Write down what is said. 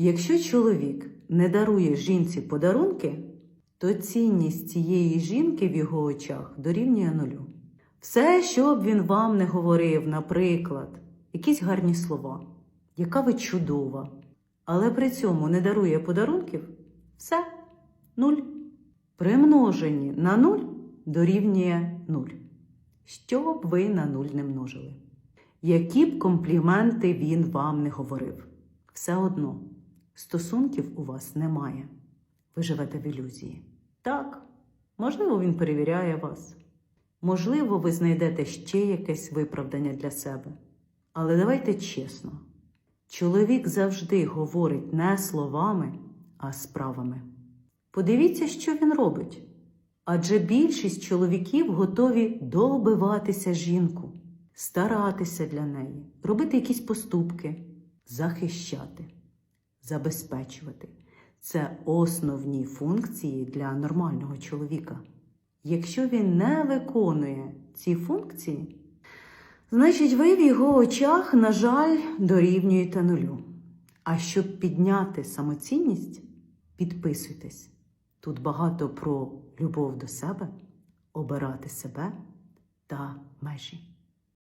Якщо чоловік не дарує жінці подарунки, то цінність цієї жінки в його очах дорівнює нулю. Все, що б він вам не говорив, наприклад, якісь гарні слова, яка ви чудова, але при цьому не дарує подарунків, все нуль. Примножені на нуль дорівнює нуль. Що б ви на нуль не множили? Які б компліменти він вам не говорив, все одно стосунків у вас немає. Ви живете в ілюзії. Так, можливо, він перевіряє вас. Можливо, ви знайдете ще якесь виправдання для себе. Але давайте чесно: чоловік завжди говорить не словами, а справами. Подивіться, що він робить. Адже більшість чоловіків готові добиватися жінку, старатися для неї, робити якісь поступки, захищати, забезпечувати. Це основні функції для нормального чоловіка. Якщо він не виконує ці функції, значить ви в його очах, на жаль, дорівнюєте нулю. А щоб підняти самоцінність, підписуйтесь. Тут багато про любов до себе, обирати себе та межі.